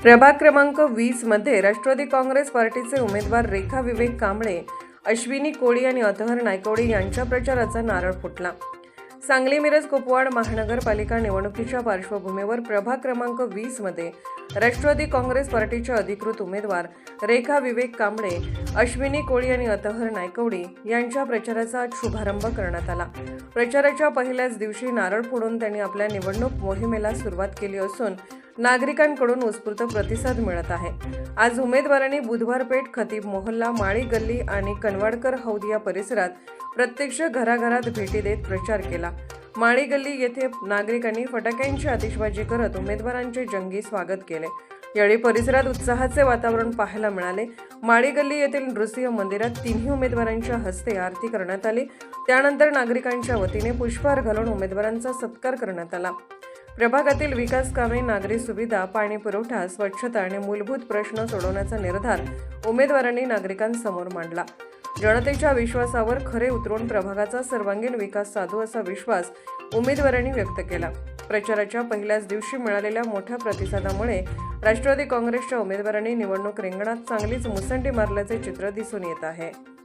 प्रभाग क्रमांक वीसमध्ये राष्ट्रवादी काँग्रेस पार्टीचे उमेदवार रेखा विवेक कांबळे अश्विनी कोळी आणि अतहर नायकोडी यांच्या प्रचाराचा नारळ फुटला. सांगली मिरज कुपवाड महानगरपालिका निवडणुकीच्या पार्श्वभूमीवर प्रभाग क्रमांक वीसमध्ये राष्ट्रवादी काँग्रेस पार्टीच्या अधिकृत उमेदवार रेखा विवेक कांबळे अश्विनी कोळी आणि अतहर नायकवडी यांच्या प्रचाराचा आज शुभारंभ करण्यात आला. प्रचाराच्या पहिल्याच दिवशी नारळ फोडून त्यांनी आपल्या निवडणूक मोहिमेला सुरुवात केली असून नागरिकांकडून उत्स्फूर्त प्रतिसाद मिळत आहे. आज उमेदवारांनी बुधवार पेठ खतीब मोहल्ला माळी गल्ली आणि कनवाडकर हौद या परिसरात प्रत्यक्ष घराघरात भेटी देत प्रचार केला. माळी गल्ली येथे नागरिकांनी फटाक्यांची आतिषबाजी करत उमेदवारांचे जंगी स्वागत केले. यावेळी परिसरात उत्साहाचे वातावरण पाहायला मिळाले. माळी गल्ली येथील नृसिंह मंदिरात तिन्ही उमेदवारांच्या हस्ते आरती करण्यात आली. त्यानंतर नागरिकांच्या वतीने पुष्पहार घालून उमेदवारांचा सत्कार करण्यात आला. प्रभागातील विकास कामे नागरी सुविधा पाणी पुरवठा स्वच्छता आणि मूलभूत प्रश्न सोडवण्याचा निर्धार उमेदवारांनी नागरिकांसमोर मांडला. जनतेच्या विश्वासावर खरे उतरून प्रभागाचा सर्वांगीण विकास साधू असा विश्वास उमेदवारांनी व्यक्त केला. प्रचाराच्या पहिल्याच दिवशी मिळालेल्या मोठ्या प्रतिसादामुळे राष्ट्रवादी काँग्रेसच्या उमेदवारांनी निवडणूक रिंगणात चांगलीच मुसंडी मारल्याचे चित्र दिसून येत आहे.